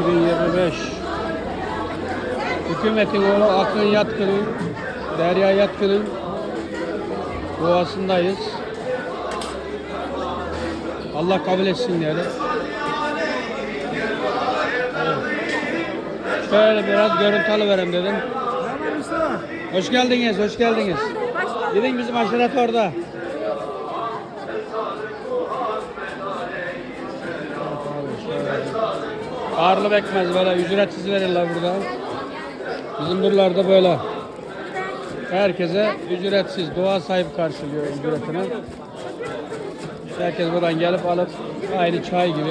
2025 Hükümetin oğlu Akın Yatkın'ın Derya Yatkın'ın duasındayız. Allah kabul etsin diyelim. Evet. Şöyle biraz görüntü alıverem dedim. Hoş geldiniz, hoş geldiniz. Gidin bizim aşiret orada. Ağırlı bekmez böyle ücretsiz verirler burada. Bizim buralarda böyle. Herkese ücretsiz dua sahibi karşılıyor ücretini. Herkes buradan gelip alıp aynı çay gibi.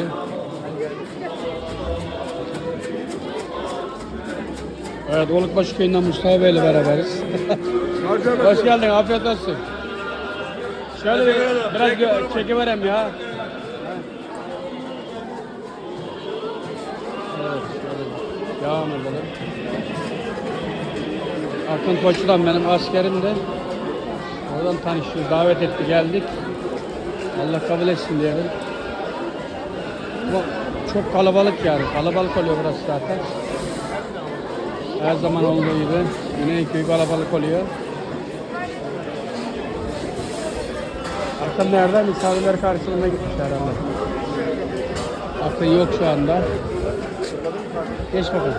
Evet Olukbaşı köyünden Mustafa Bey'le beraberiz. Hoş geldin, afiyet olsun. Şöyle bir, biraz çekiverem ya. Devam edelim. Akın Koç'tan benim askerim de. Oradan tanışıyoruz, davet etti, geldik. Allah kabul etsin diyelim. Ama çok kalabalık yani, kalabalık oluyor burası zaten. Her zaman olduğu gibi Güneyköy kalabalık oluyor. Akın nerede? Misafirler karşılığına gitmiş herhalde. Akın yok şu anda. Geç bakalım.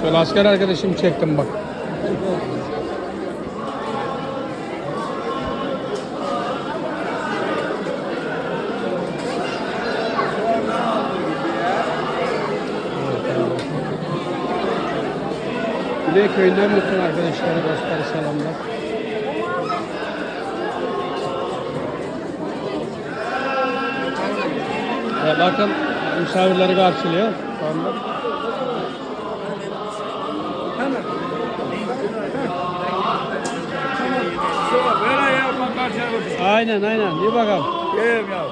Şöyle asker arkadaşımı çektim bak. Güney köyünden bütün arkadaşlara, dostlara selamlar. Evet, bakın misafirleri karşılıyor karşıya Aynen aynen. İyi bakalım. Yiyeyim ya.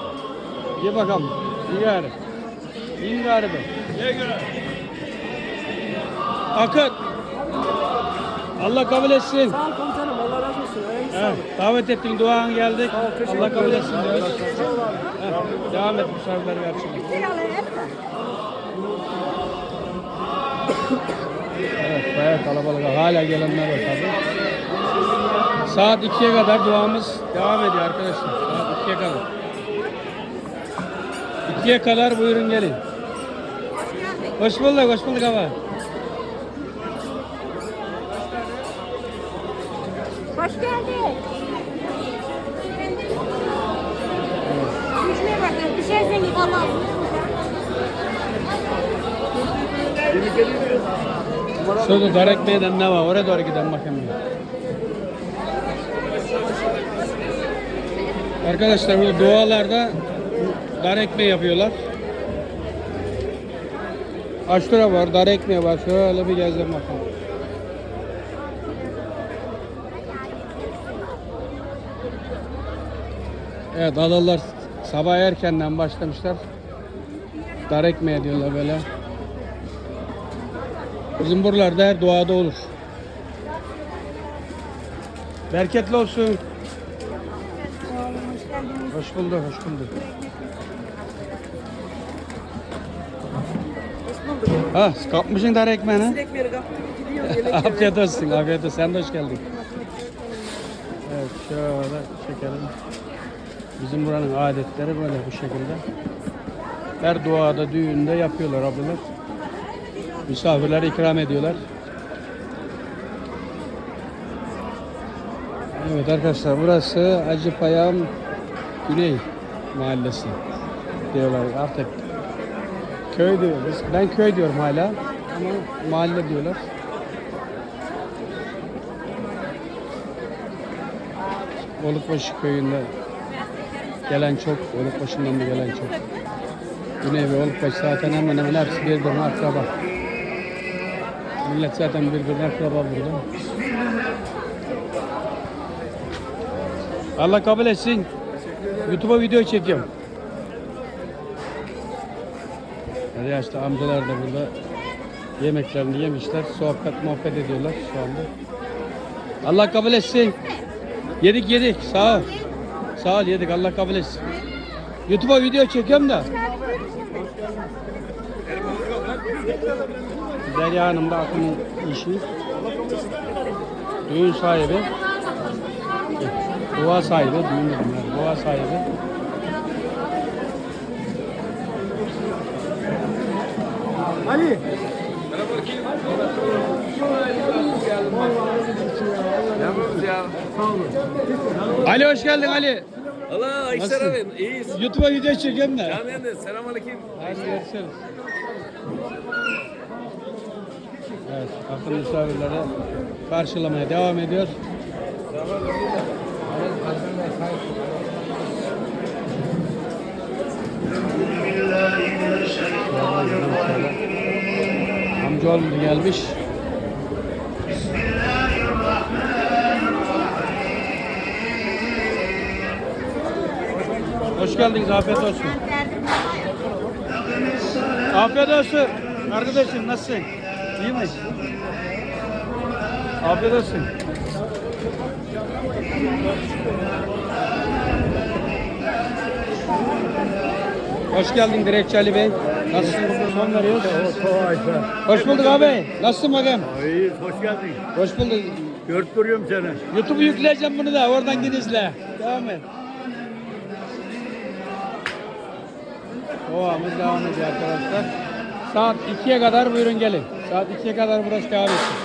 İyi bakalım. İyi gari. İyi gari be. Ye göre. Akın. Allah kabul etsin. Sağ ol komutanım Evet, davet ettin, duan geldik. teşekkür Allah kabul etsin diyoruz. Evet, devam et misafirleri karşılayın. Evet, bayağı kalabalık. Hala gelenler var tabii. Saat 2'ye kadar duamız devam ediyor arkadaşlar. Saat 2'ye kadar. 2'ye kadar buyurun gelin. Hoş bulduk, hoş bulduk ama. Hoş geldin. Düşmeye bakın. Düşersen git Allah'ım. Şurada dar ekmeğinden ne var? Oraya doğru gidelim bakayım. Arkadaşlar bu dualarda dar ekmeği yapıyorlar. Aşure var, dar ekmeği var. Şöyle bir gezelim bakalım. Evet, adalar sabah erkenden başlamışlar. Dar ekmeği diyorlar böyle. Bizim buralarda her duada olur. Bereketli olsun. Hoş bulduk, hoş bulduk. Ha, kapmışsın dar ekmeğini. Ekmeği yemek afiyet olsun, afiyet olsun. Sen de hoş geldin. Evet, şöyle çekelim. Bizim buranın adetleri böyle bu şekilde. Her duada, düğünde yapıyorlar ablalar. Misafirlere ikram ediyorlar. Evet arkadaşlar burası Acıpayam Güney Mahallesi diyorlar artık. Köy diyoruz. Ben köy diyorum hala ama mahalle diyorlar. Olukbaşı köyünde gelen çok, Olukbaşı'ndan da gelen çok. Güney ve Olukbaşı zaten hemen hemen hepsi birbirine akraba. Millet zaten birbirine akraba burada. Allah kabul etsin. YouTube'a video çekiyorum. Hadi yaşlı amcalar da burada yemeklerini yemişler. Sohbet muhabbet ediyorlar şu anda. Allah kabul etsin. Yedik yedik. Sağ ol. Sağ ol yedik. Allah kabul etsin. YouTube'a video çekiyorum da. Derya Hanım da Akın'ın işi. Düğün sahibi. Dua sahibi. Düğün ya, Dua sahibi. Ali. Ali hoş geldin Ali. Allah Nasılsın? Aysel abi iyiyiz. YouTube'a video çekiyorum da. Canım de selam aleyküm. Hadi görüşürüz. Evet, akın misafirleri karşılamaya devam ediyor. Amcaoğlu gelmiş. Hoş geldiniz, afiyet olsun. Afiyet olsun. Arkadaşım nasılsın? İyi mi? Afiyet olsun. Hoş geldin Direkçi Ali Bey. Nasılsın? Son veriyoruz. Hoş bulduk abi. Nasılsın bakayım? İyiyiz hoş geldin. Hoş bulduk. Görüp duruyorum seni. YouTube'u yükleyeceğim bunu da. Oradan git izle. Devam et. Ovamız devam ediyor arkadaşlar. Saat 2'ye kadar buyurun gelin. Saat 2'ye kadar burası devam etsin.